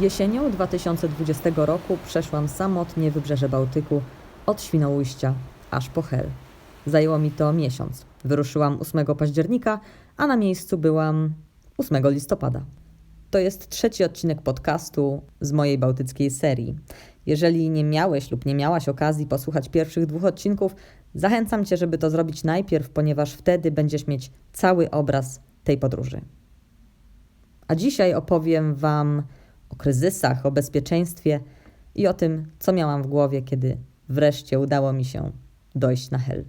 Jesienią 2020 roku przeszłam samotnie wybrzeże Bałtyku od Świnoujścia aż po Hel. Zajęło mi to miesiąc. Wyruszyłam 8 października, a na miejscu byłam 8 listopada. To jest trzeci odcinek podcastu z mojej bałtyckiej serii. Jeżeli nie miałeś lub nie miałaś okazji posłuchać pierwszych dwóch odcinków, zachęcam Cię, żeby to zrobić najpierw, ponieważ wtedy będziesz mieć cały obraz tej podróży. A dzisiaj opowiem Wam o kryzysach, o bezpieczeństwie i o tym, co miałam w głowie, kiedy wreszcie udało mi się dojść na hel.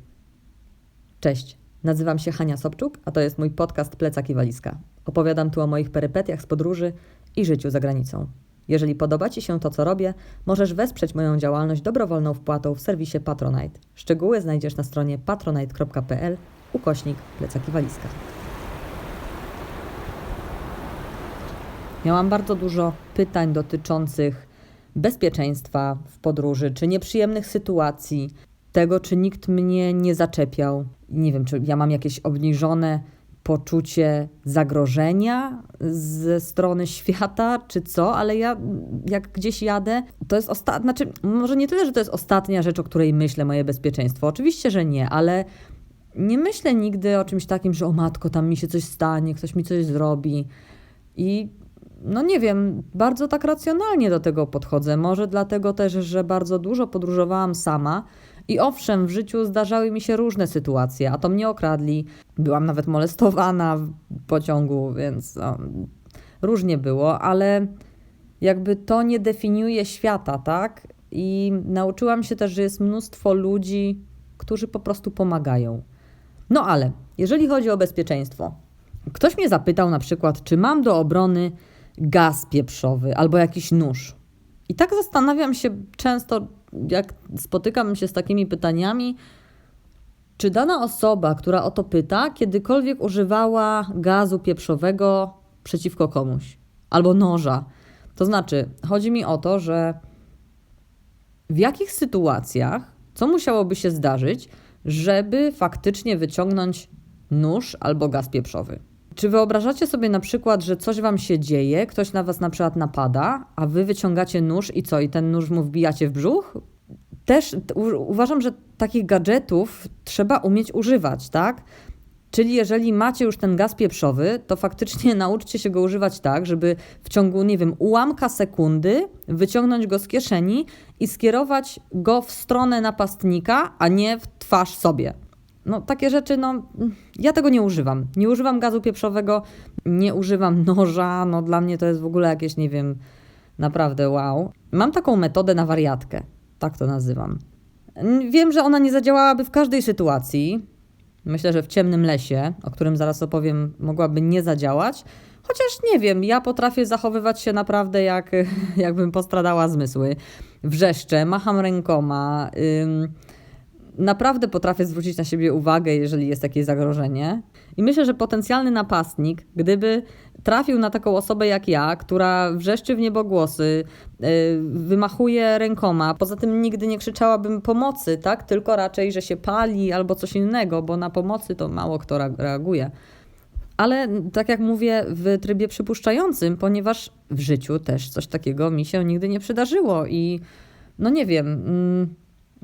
Cześć, nazywam się Hania Sobczuk, a to jest mój podcast Plecak i Walizka. Opowiadam tu o moich perypetiach z podróży i życiu za granicą. Jeżeli podoba Ci się to, co robię, możesz wesprzeć moją działalność dobrowolną wpłatą w serwisie Patronite. Szczegóły znajdziesz na stronie patronite.pl ukośnik Plecak i Walizka. Miałam bardzo dużo pytań dotyczących bezpieczeństwa w podróży, czy nieprzyjemnych sytuacji, tego, czy nikt mnie nie zaczepiał. Nie wiem, czy ja mam jakieś obniżone poczucie zagrożenia ze strony świata, czy co, ale ja jak gdzieś jadę, to jest ostatnia, znaczy może nie tyle, że to jest ostatnia rzecz, o której myślę, moje bezpieczeństwo. Oczywiście, że nie, ale nie myślę nigdy o czymś takim, że o matko, tam mi się coś stanie, ktoś mi coś zrobi. I no nie wiem, bardzo tak racjonalnie do tego podchodzę. Może dlatego też, że bardzo dużo podróżowałam sama. I owszem, w życiu zdarzały mi się różne sytuacje, a to mnie okradli. Byłam nawet molestowana w pociągu, więc no, różnie było, ale jakby to nie definiuje świata, tak? I nauczyłam się też, że jest mnóstwo ludzi, którzy po prostu pomagają. No ale jeżeli chodzi o bezpieczeństwo, ktoś mnie zapytał na przykład, czy mam do obrony gaz pieprzowy albo jakiś nóż. I tak zastanawiam się często, jak spotykam się z takimi pytaniami, czy dana osoba, która o to pyta, kiedykolwiek używała gazu pieprzowego przeciwko komuś albo noża. To znaczy, chodzi mi o to, że w jakich sytuacjach, co musiałoby się zdarzyć, żeby faktycznie wyciągnąć nóż albo gaz pieprzowy. Czy wyobrażacie sobie na przykład, że coś wam się dzieje, ktoś na was na przykład napada, a wy wyciągacie nóż i co, i ten nóż mu wbijacie w brzuch? Też uważam, że takich gadżetów trzeba umieć używać, tak? Czyli jeżeli macie już ten gaz pieprzowy, to faktycznie nauczcie się go używać tak, żeby w ciągu, nie wiem, ułamka sekundy wyciągnąć go z kieszeni i skierować go w stronę napastnika, a nie w twarz sobie. No takie rzeczy, no ja tego nie używam. Nie używam gazu pieprzowego, nie używam noża, no dla mnie to jest w ogóle jakieś, nie wiem, naprawdę wow. Mam taką metodę na wariatkę, tak to nazywam. Wiem, że ona nie zadziałałaby w każdej sytuacji. Myślę, że w ciemnym lesie, o którym zaraz opowiem, mogłaby nie zadziałać. Chociaż nie wiem, ja potrafię zachowywać się naprawdę jak, jakbym postradała zmysły. Wrzeszczę, macham rękoma. Ym, naprawdę potrafię zwrócić na siebie uwagę, jeżeli jest jakieś zagrożenie. I myślę, że potencjalny napastnik, gdyby trafił na taką osobę jak ja, która wrzeszczy w niebogłosy, yy, wymachuje rękoma, poza tym nigdy nie krzyczałabym pomocy, tak? Tylko raczej, że się pali albo coś innego, bo na pomocy to mało kto reaguje. Ale tak jak mówię, w trybie przypuszczającym, ponieważ w życiu też coś takiego mi się nigdy nie przydarzyło i no nie wiem. Mm,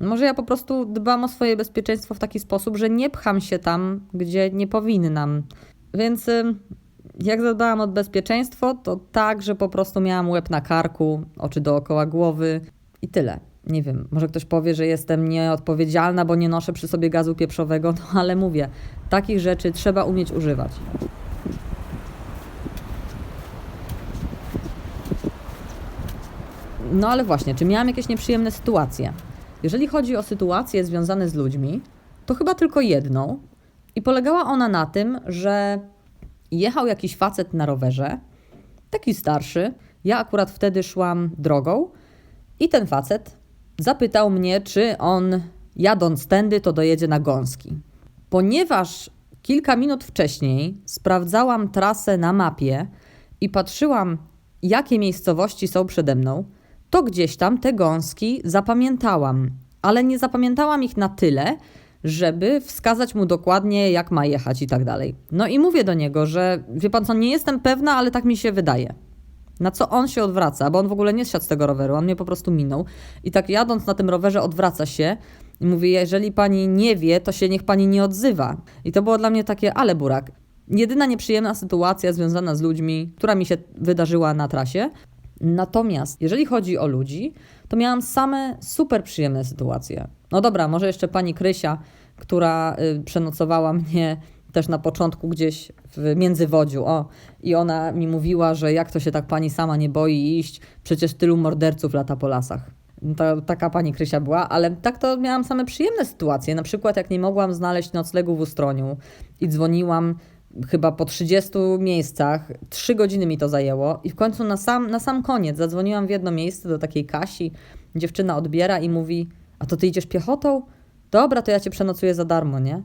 może ja po prostu dbam o swoje bezpieczeństwo w taki sposób, że nie pcham się tam, gdzie nie powinnam. Więc jak zadbałam o bezpieczeństwo, to tak, że po prostu miałam łeb na karku, oczy dookoła głowy i tyle. Nie wiem, może ktoś powie, że jestem nieodpowiedzialna, bo nie noszę przy sobie gazu pieprzowego, no ale mówię, takich rzeczy trzeba umieć używać. No ale właśnie, czy miałam jakieś nieprzyjemne sytuacje? Jeżeli chodzi o sytuacje związane z ludźmi, to chyba tylko jedną. I polegała ona na tym, że jechał jakiś facet na rowerze, taki starszy. Ja akurat wtedy szłam drogą i ten facet zapytał mnie, czy on jadąc tędy, to dojedzie na gąski. Ponieważ kilka minut wcześniej sprawdzałam trasę na mapie i patrzyłam, jakie miejscowości są przede mną, to gdzieś tam te gąski zapamiętałam, ale nie zapamiętałam ich na tyle, żeby wskazać mu dokładnie, jak ma jechać i tak dalej. No i mówię do niego, że wie pan co, nie jestem pewna, ale tak mi się wydaje. Na co on się odwraca, bo on w ogóle nie siadł z tego roweru, on mnie po prostu minął. I tak jadąc na tym rowerze odwraca się i mówi, jeżeli pani nie wie, to się niech pani nie odzywa. I to było dla mnie takie, ale burak. Jedyna nieprzyjemna sytuacja związana z ludźmi, która mi się wydarzyła na trasie. Natomiast jeżeli chodzi o ludzi, to miałam same super przyjemne sytuacje. No dobra, może jeszcze pani Krysia, która y, przenocowała mnie też na początku gdzieś w Międzywodziu. O, i ona mi mówiła, że jak to się tak pani sama nie boi iść, przecież tylu morderców lata po lasach. To, taka pani Krysia była, ale tak to miałam same przyjemne sytuacje. Na przykład jak nie mogłam znaleźć noclegu w Ustroniu i dzwoniłam chyba po 30 miejscach, trzy godziny mi to zajęło i w końcu na sam, na sam koniec zadzwoniłam w jedno miejsce do takiej Kasi, dziewczyna odbiera i mówi, a to ty idziesz piechotą? Dobra, to ja cię przenocuję za darmo, nie?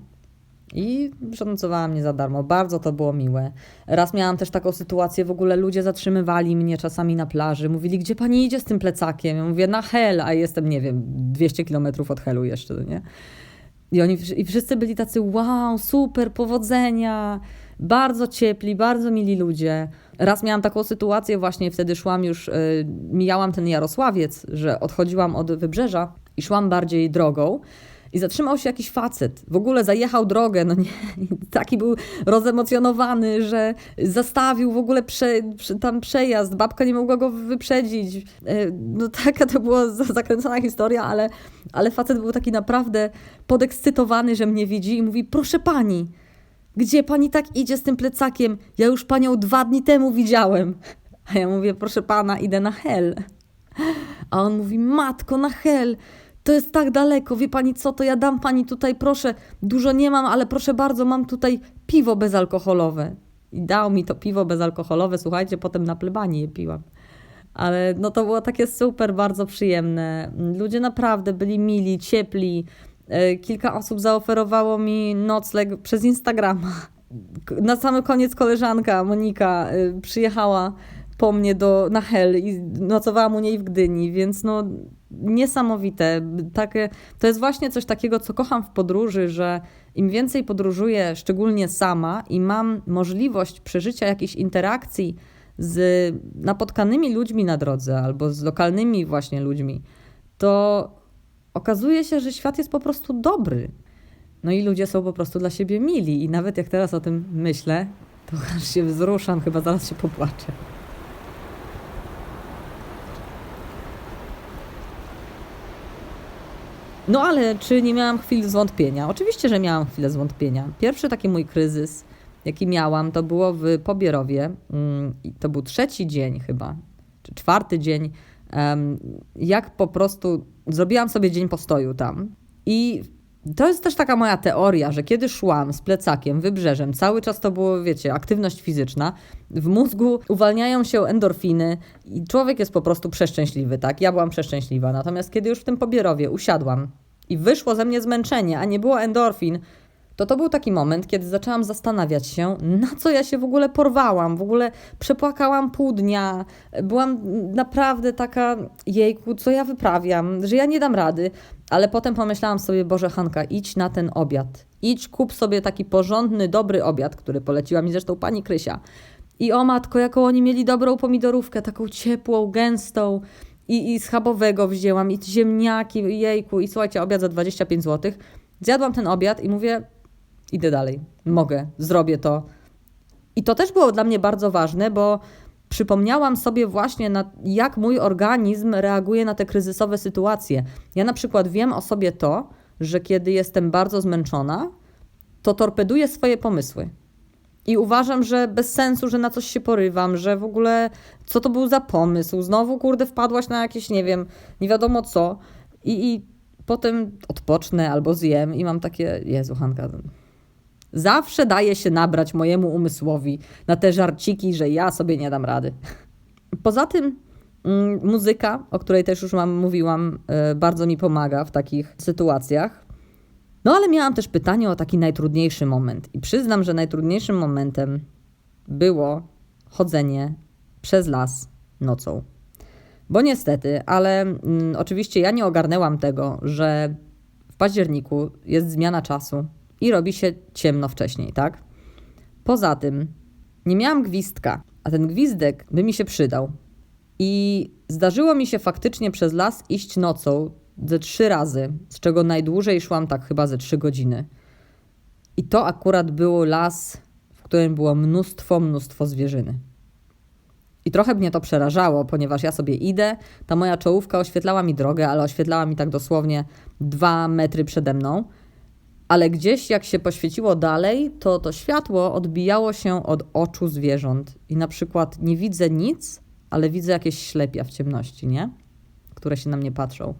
I przenocowała mnie za darmo. Bardzo to było miłe. Raz miałam też taką sytuację, w ogóle ludzie zatrzymywali mnie czasami na plaży. Mówili, gdzie pani idzie z tym plecakiem? Ja mówię, na hel, a jestem, nie wiem, 200 kilometrów od helu jeszcze, nie? I oni i wszyscy byli tacy, wow, super, powodzenia, bardzo ciepli, bardzo mili ludzie. Raz miałam taką sytuację, właśnie wtedy szłam już, y, mijałam ten Jarosławiec, że odchodziłam od wybrzeża i szłam bardziej drogą. I zatrzymał się jakiś facet. W ogóle zajechał drogę, no nie, taki był rozemocjonowany, że zastawił w ogóle prze, tam przejazd. Babka nie mogła go wyprzedzić. E, no taka to była zakręcona historia, ale, ale facet był taki naprawdę podekscytowany, że mnie widzi i mówi: Proszę pani, gdzie pani tak idzie z tym plecakiem? Ja już panią dwa dni temu widziałem. A ja mówię: Proszę pana, idę na hel. A on mówi: Matko, na hel to jest tak daleko, wie pani co, to ja dam pani tutaj, proszę, dużo nie mam, ale proszę bardzo, mam tutaj piwo bezalkoholowe. I dał mi to piwo bezalkoholowe, słuchajcie, potem na plebanii je piłam. Ale no to było takie super, bardzo przyjemne. Ludzie naprawdę byli mili, ciepli. E, kilka osób zaoferowało mi nocleg przez Instagrama. Na sam koniec koleżanka Monika e, przyjechała po mnie do, na Hel i nocowałam u niej w Gdyni, więc no niesamowite. Takie, to jest właśnie coś takiego, co kocham w podróży, że im więcej podróżuję, szczególnie sama i mam możliwość przeżycia jakiejś interakcji z napotkanymi ludźmi na drodze albo z lokalnymi właśnie ludźmi, to okazuje się, że świat jest po prostu dobry. No i ludzie są po prostu dla siebie mili. I nawet jak teraz o tym myślę, to aż się wzruszam, chyba zaraz się popłaczę. No ale czy nie miałam chwil zwątpienia? Oczywiście, że miałam chwilę zwątpienia. Pierwszy taki mój kryzys, jaki miałam, to było w Pobierowie. Mm, to był trzeci dzień chyba, czy czwarty dzień, jak po prostu zrobiłam sobie dzień postoju tam. I to jest też taka moja teoria, że kiedy szłam z plecakiem, wybrzeżem, cały czas to było, wiecie, aktywność fizyczna, w mózgu uwalniają się endorfiny i człowiek jest po prostu przeszczęśliwy, tak? Ja byłam przeszczęśliwa. Natomiast kiedy już w tym pobierowie usiadłam i wyszło ze mnie zmęczenie, a nie było endorfin, to to był taki moment, kiedy zaczęłam zastanawiać się, na co ja się w ogóle porwałam. W ogóle przepłakałam pół dnia. Byłam naprawdę taka, jejku, co ja wyprawiam, że ja nie dam rady. Ale potem pomyślałam sobie, Boże Hanka, idź na ten obiad. Idź, kup sobie taki porządny, dobry obiad, który poleciła mi zresztą pani Krysia. I o matko, jaką oni mieli dobrą pomidorówkę, taką ciepłą, gęstą. I, i schabowego wzięłam, i ziemniaki, jejku. I słuchajcie, obiad za 25 zł. Zjadłam ten obiad i mówię, idę dalej, mogę, zrobię to. I to też było dla mnie bardzo ważne, bo przypomniałam sobie właśnie, na, jak mój organizm reaguje na te kryzysowe sytuacje. Ja na przykład wiem o sobie to, że kiedy jestem bardzo zmęczona, to torpeduję swoje pomysły. I uważam, że bez sensu, że na coś się porywam, że w ogóle co to był za pomysł. Znowu, kurde, wpadłaś na jakieś, nie wiem, nie wiadomo co. I, i potem odpocznę albo zjem i mam takie, Jezu, Hanka, Zawsze daje się nabrać mojemu umysłowi na te żarciki, że ja sobie nie dam rady. Poza tym mm, muzyka, o której też już mam, mówiłam, y, bardzo mi pomaga w takich sytuacjach. No ale miałam też pytanie o taki najtrudniejszy moment. I przyznam, że najtrudniejszym momentem było chodzenie przez las nocą. Bo niestety, ale mm, oczywiście ja nie ogarnęłam tego, że w październiku jest zmiana czasu i robi się ciemno wcześniej, tak? Poza tym nie miałam gwizdka, a ten gwizdek by mi się przydał. I zdarzyło mi się faktycznie przez las iść nocą ze trzy razy, z czego najdłużej szłam tak chyba ze trzy godziny. I to akurat był las, w którym było mnóstwo, mnóstwo zwierzyny. I trochę mnie to przerażało, ponieważ ja sobie idę, ta moja czołówka oświetlała mi drogę, ale oświetlała mi tak dosłownie dwa metry przede mną. Ale gdzieś, jak się poświeciło dalej, to to światło odbijało się od oczu zwierząt. I na przykład nie widzę nic, ale widzę jakieś ślepia w ciemności, nie? Które się na mnie patrzą.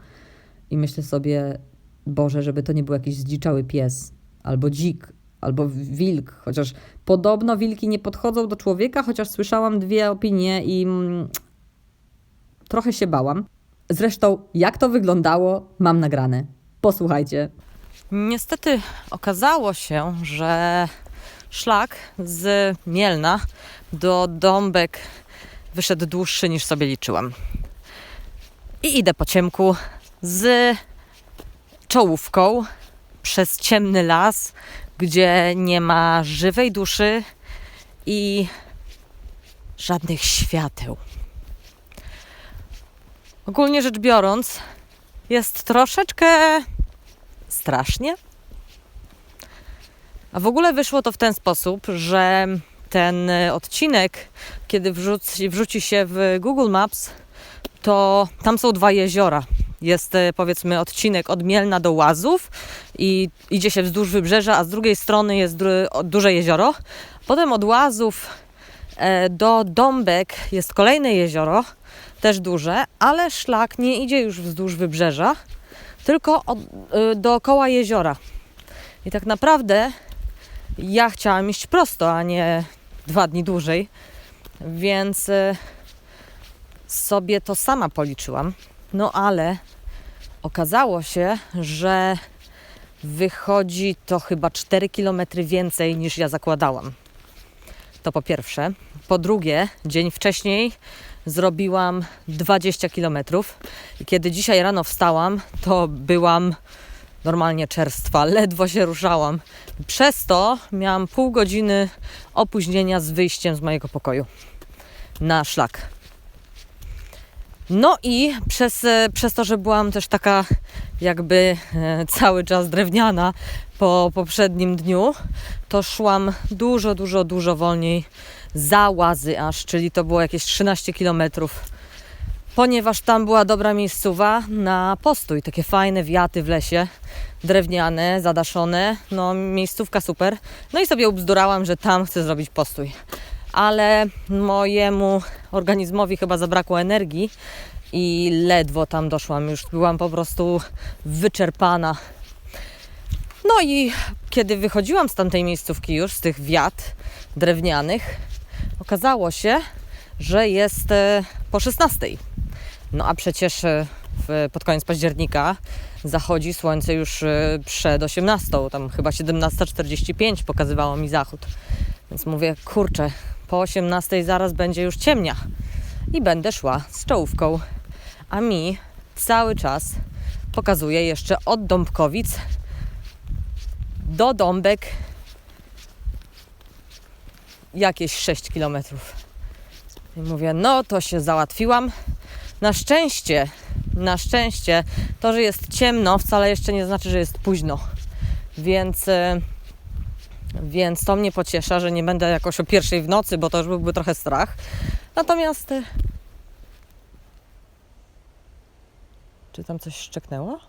I myślę sobie, Boże, żeby to nie był jakiś zdziczały pies, albo dzik, albo wilk. Chociaż podobno wilki nie podchodzą do człowieka, chociaż słyszałam dwie opinie i mm, trochę się bałam. Zresztą, jak to wyglądało, mam nagrane. Posłuchajcie. Niestety okazało się, że szlak z Mielna do Dąbek wyszedł dłuższy niż sobie liczyłam. I idę po ciemku z czołówką przez ciemny las, gdzie nie ma żywej duszy i żadnych świateł. Ogólnie rzecz biorąc, jest troszeczkę strasznie. A w ogóle wyszło to w ten sposób, że ten odcinek, kiedy wrzuci, wrzuci się w Google Maps, to tam są dwa jeziora. Jest e, powiedzmy odcinek od Mielna do Łazów i idzie się wzdłuż wybrzeża, a z drugiej strony jest duże jezioro. Potem od Łazów e, do Dąbek jest kolejne jezioro, też duże, ale szlak nie idzie już wzdłuż wybrzeża, tylko od, y, dookoła jeziora. I tak naprawdę ja chciałam iść prosto, a nie dwa dni dłużej, więc y, sobie to sama policzyłam. No ale okazało się, że wychodzi to chyba 4 km więcej niż ja zakładałam. To po pierwsze. Po drugie, dzień wcześniej zrobiłam 20 km. Kiedy dzisiaj rano wstałam, to byłam normalnie czerstwa, ledwo się ruszałam. Przez to miałam pół godziny opóźnienia z wyjściem z mojego pokoju na szlak. No i przez, e, przez to, że byłam też taka jakby e, cały czas drewniana po poprzednim dniu, to szłam dużo, dużo, dużo wolniej za łazy aż, czyli to było jakieś 13 kilometrów ponieważ tam była dobra miejscowa na postój, takie fajne wiaty w lesie, drewniane, zadaszone, no miejscówka super. No i sobie ubzdurałam, że tam chcę zrobić postój. Ale mojemu organizmowi chyba zabrakło energii i ledwo tam doszłam, już byłam po prostu wyczerpana. No i kiedy wychodziłam z tamtej miejscówki już, z tych wiat drewnianych, okazało się, że jest e, po 16. No a przecież e, pod koniec października zachodzi słońce już e, przed 18, tam chyba 17.45 pokazywało mi zachód. Więc mówię, kurczę, po 18 zaraz będzie już ciemnia i będę szła z czołówką. A mi cały czas pokazuje jeszcze od Dąbkowic do Dąbek jakieś 6 kilometrów. I mówię, no to się załatwiłam. Na szczęście, na szczęście, to, że jest ciemno, wcale jeszcze nie znaczy, że jest późno. Więc, e, więc to mnie pociesza, że nie będę jakoś o pierwszej w nocy, bo to już byłby trochę strach. Natomiast. E, czy tam coś szczeknęło?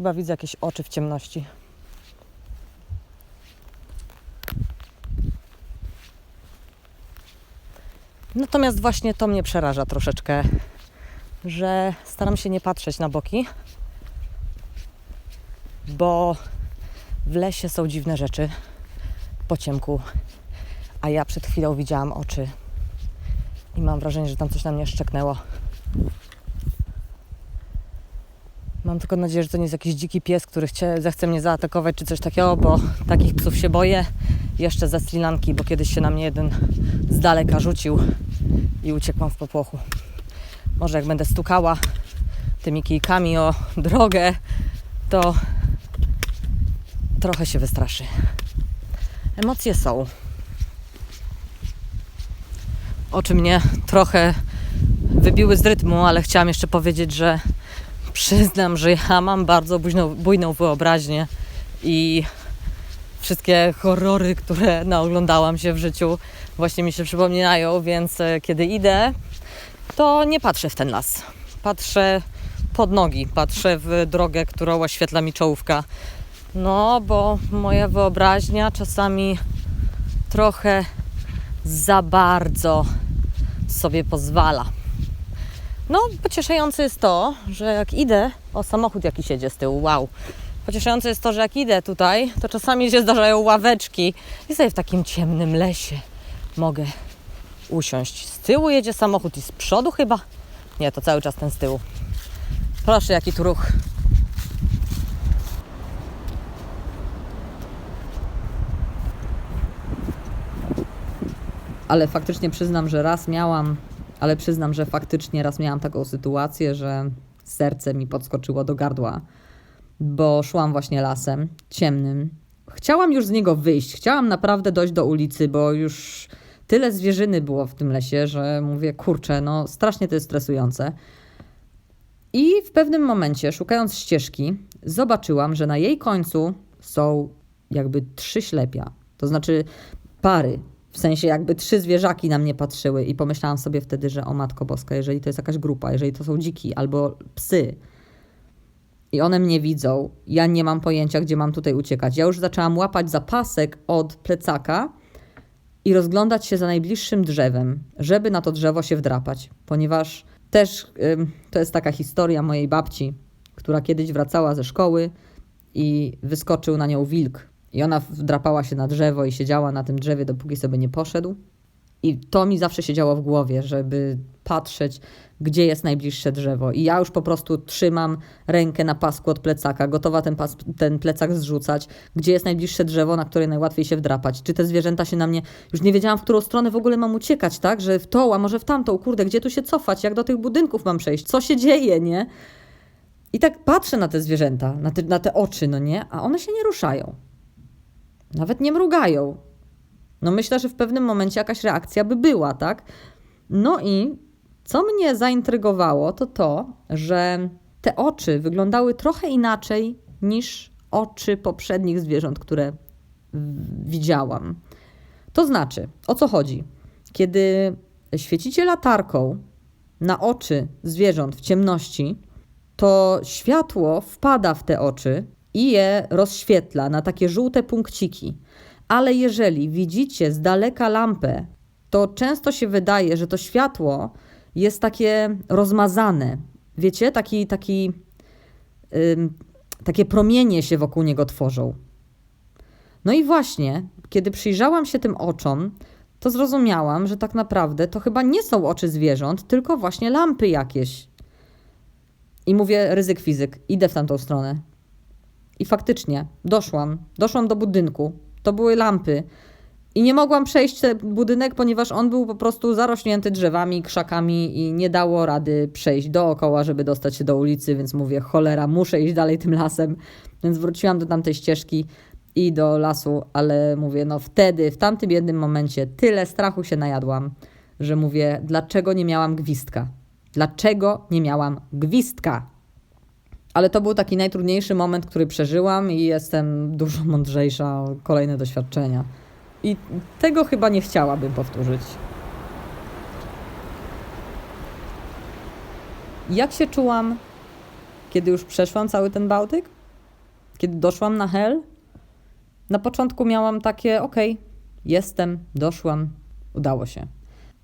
Chyba widzę jakieś oczy w ciemności. Natomiast właśnie to mnie przeraża troszeczkę, że staram się nie patrzeć na boki, bo w lesie są dziwne rzeczy po ciemku, a ja przed chwilą widziałam oczy i mam wrażenie, że tam coś na mnie szczeknęło. Mam tylko nadzieję, że to nie jest jakiś dziki pies, który chce, zechce mnie zaatakować czy coś takiego, bo takich psów się boję. Jeszcze ze Sri Lanki, bo kiedyś się na mnie jeden z daleka rzucił i uciekłam w popłochu. Może jak będę stukała tymi kijkami o drogę, to trochę się wystraszy. Emocje są. oczy mnie trochę wybiły z rytmu, ale chciałam jeszcze powiedzieć, że przyznam, że ja mam bardzo bujną, bujną wyobraźnię i wszystkie horrory, które naoglądałam się w życiu, właśnie mi się przypominają, więc e, kiedy idę, to nie patrzę w ten las. Patrzę pod nogi, patrzę w drogę, którą oświetla mi czołówka. No, bo moja wyobraźnia czasami trochę za bardzo sobie pozwala. No, pocieszające jest to, że jak idę, o samochód jaki siedzie z tyłu, wow. Pocieszające jest to, że jak idę tutaj, to czasami się zdarzają ławeczki i sobie w takim ciemnym lesie mogę usiąść. Z tyłu jedzie samochód i z przodu chyba? Nie, to cały czas ten z tyłu. Proszę, jaki tu ruch. Ale faktycznie przyznam, że raz miałam, ale przyznam, że faktycznie raz miałam taką sytuację, że serce mi podskoczyło do gardła, bo szłam właśnie lasem ciemnym. Chciałam już z niego wyjść, chciałam naprawdę dojść do ulicy, bo już tyle zwierzyny było w tym lesie, że mówię, kurczę, no strasznie to jest stresujące. I w pewnym momencie, szukając ścieżki, zobaczyłam, że na jej końcu są jakby trzy ślepia. To znaczy pary. W sensie jakby trzy zwierzaki na mnie patrzyły i pomyślałam sobie wtedy, że o Matko Boska, jeżeli to jest jakaś grupa, jeżeli to są dziki albo psy i one mnie widzą, ja nie mam pojęcia, gdzie mam tutaj uciekać. Ja już zaczęłam łapać za pasek od plecaka i rozglądać się za najbliższym drzewem, żeby na to drzewo się wdrapać, ponieważ też to jest taka historia mojej babci, która kiedyś wracała ze szkoły i wyskoczył na nią wilk. I ona wdrapała się na drzewo i siedziała na tym drzewie, dopóki sobie nie poszedł. I to mi zawsze siedziało w głowie, żeby patrzeć, gdzie jest najbliższe drzewo. I ja już po prostu trzymam rękę na pasku od plecaka, gotowa ten, pas, ten plecak zrzucać, gdzie jest najbliższe drzewo, na które najłatwiej się wdrapać. Czy te zwierzęta się na mnie. Już nie wiedziałam, w którą stronę w ogóle mam uciekać, tak? Że w tą, a może w tamtą, kurde, gdzie tu się cofać, jak do tych budynków mam przejść, co się dzieje, nie? I tak patrzę na te zwierzęta, na te, na te oczy, no nie? A one się nie ruszają. Nawet nie mrugają. No myślę, że w pewnym momencie jakaś reakcja by była, tak? No i co mnie zaintrygowało, to to, że te oczy wyglądały trochę inaczej niż oczy poprzednich zwierząt, które widziałam. To znaczy, o co chodzi? Kiedy świecicie latarką na oczy zwierząt w ciemności, to światło wpada w te oczy i je rozświetla na takie żółte punkciki. Ale jeżeli widzicie z daleka lampę, to często się wydaje, że to światło jest takie rozmazane. Wiecie, taki, taki, takie promienie się wokół niego tworzą. No i właśnie, kiedy przyjrzałam się tym oczom, to zrozumiałam, że tak naprawdę to chyba nie są oczy zwierząt, tylko właśnie lampy jakieś. I mówię, ryzyk fizyk, idę w tamtą stronę. I faktycznie, doszłam. Doszłam do budynku. To były lampy. I nie mogłam przejść ten budynek, ponieważ on był po prostu zarośnięty drzewami, krzakami i nie dało rady przejść dookoła, żeby dostać się do ulicy, więc mówię, cholera, muszę iść dalej tym lasem. Więc wróciłam do tamtej ścieżki i do lasu, ale mówię, no wtedy, w tamtym jednym momencie tyle strachu się najadłam, że mówię, dlaczego nie miałam gwizdka? Dlaczego nie miałam gwizdka? Ale to był taki najtrudniejszy moment, który przeżyłam i jestem dużo mądrzejsza o kolejne doświadczenia. I tego chyba nie chciałabym powtórzyć. Jak się czułam, kiedy już przeszłam cały ten Bałtyk? Kiedy doszłam na Hel? Na początku miałam takie, okej, jestem, doszłam, udało się.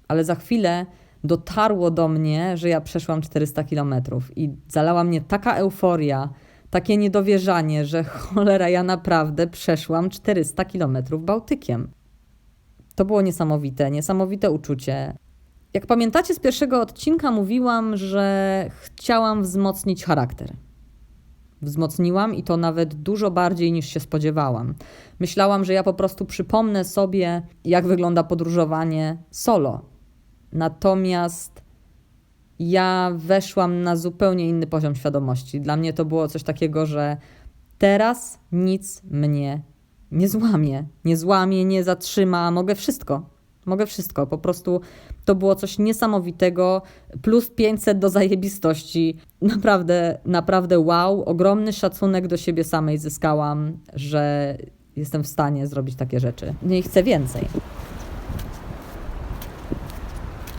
Ale za chwilę dotarło do mnie, że ja przeszłam 400 kilometrów i zalała mnie taka euforia, takie niedowierzanie, że cholera, ja naprawdę przeszłam 400 kilometrów Bałtykiem. To było niesamowite, niesamowite uczucie. Jak pamiętacie z pierwszego odcinka, mówiłam, że chciałam wzmocnić charakter. Wzmocniłam i to nawet dużo bardziej niż się spodziewałam. Myślałam, że ja po prostu przypomnę sobie, jak wygląda podróżowanie solo. Natomiast ja weszłam na zupełnie inny poziom świadomości. Dla mnie to było coś takiego, że teraz nic mnie nie złamie. Nie złamie, nie zatrzyma, mogę wszystko. Mogę wszystko. Po prostu to było coś niesamowitego. Plus 500 do zajebistości. Naprawdę, naprawdę wow. Ogromny szacunek do siebie samej zyskałam, że jestem w stanie zrobić takie rzeczy. I chcę więcej.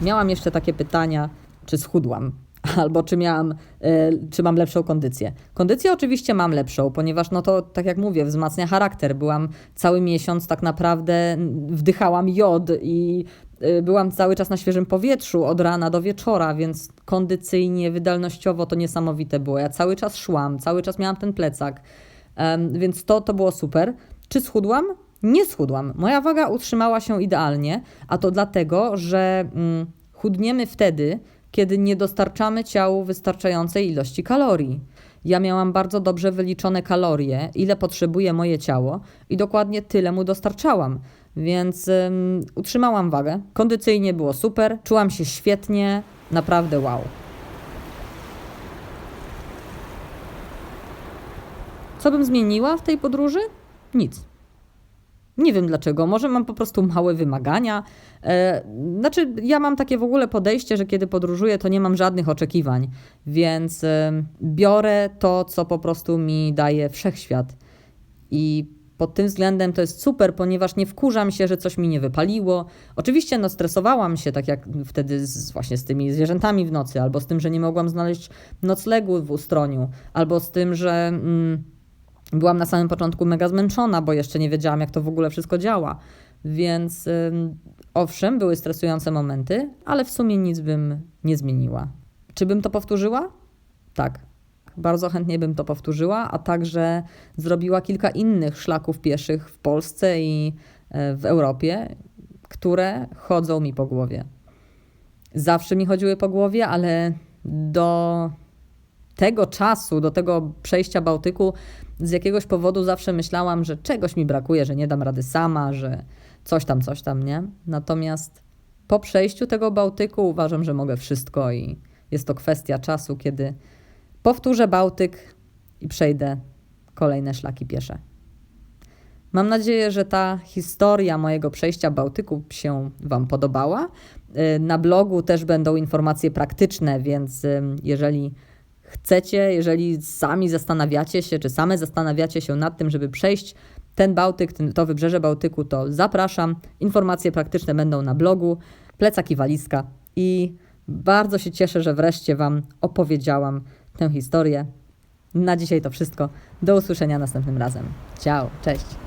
Miałam jeszcze takie pytania, czy schudłam, albo czy miałam, e, czy mam lepszą kondycję. Kondycję oczywiście mam lepszą, ponieważ no to, tak jak mówię, wzmacnia charakter. Byłam cały miesiąc tak naprawdę, wdychałam jod i e, byłam cały czas na świeżym powietrzu od rana do wieczora, więc kondycyjnie, wydolnościowo to niesamowite było. Ja cały czas szłam, cały czas miałam ten plecak, więc to, to było super. Czy schudłam? Nie schudłam. Moja waga utrzymała się idealnie, a to dlatego, że mm, chudniemy wtedy, kiedy nie dostarczamy ciału wystarczającej ilości kalorii. Ja miałam bardzo dobrze wyliczone kalorie, ile potrzebuje moje ciało i dokładnie tyle mu dostarczałam. Więc ym, utrzymałam wagę. Kondycyjnie było super, czułam się świetnie, naprawdę wow. Co bym zmieniła w tej podróży? Nic. Nie wiem dlaczego, może mam po prostu małe wymagania. E, znaczy, ja mam takie w ogóle podejście, że kiedy podróżuję, to nie mam żadnych oczekiwań, więc e, biorę to, co po prostu mi daje wszechświat. I pod tym względem to jest super, ponieważ nie wkurzam się, że coś mi nie wypaliło. Oczywiście no, stresowałam się, tak jak wtedy z, właśnie z tymi zwierzętami w nocy, albo z tym, że nie mogłam znaleźć noclegu w ustroniu, albo z tym, że. Mm, Byłam na samym początku mega zmęczona, bo jeszcze nie wiedziałam, jak to w ogóle wszystko działa. Więc owszem, były stresujące momenty, ale w sumie nic bym nie zmieniła. Czy bym to powtórzyła? Tak. Bardzo chętnie bym to powtórzyła, a także zrobiła kilka innych szlaków pieszych w Polsce i e, w Europie, które chodzą mi po głowie. Zawsze mi chodziły po głowie, ale do tego czasu, do tego przejścia Bałtyku, z jakiegoś powodu zawsze myślałam, że czegoś mi brakuje, że nie dam rady sama, że coś tam, coś tam, nie? Natomiast po przejściu tego Bałtyku uważam, że mogę wszystko i jest to kwestia czasu, kiedy powtórzę Bałtyk i przejdę kolejne szlaki piesze. Mam nadzieję, że ta historia mojego przejścia Bałtyku się Wam podobała. Y, Na blogu też będą informacje praktyczne, więc ym, jeżeli chcecie, jeżeli sami zastanawiacie się, czy same zastanawiacie się nad tym, żeby przejść ten Bałtyk, to wybrzeże Bałtyku, to zapraszam. Informacje praktyczne będą na blogu, plecak i walizka. I bardzo się cieszę, że wreszcie Wam opowiedziałam tę historię. Na dzisiaj to wszystko. Do usłyszenia następnym razem. Ciao, cześć.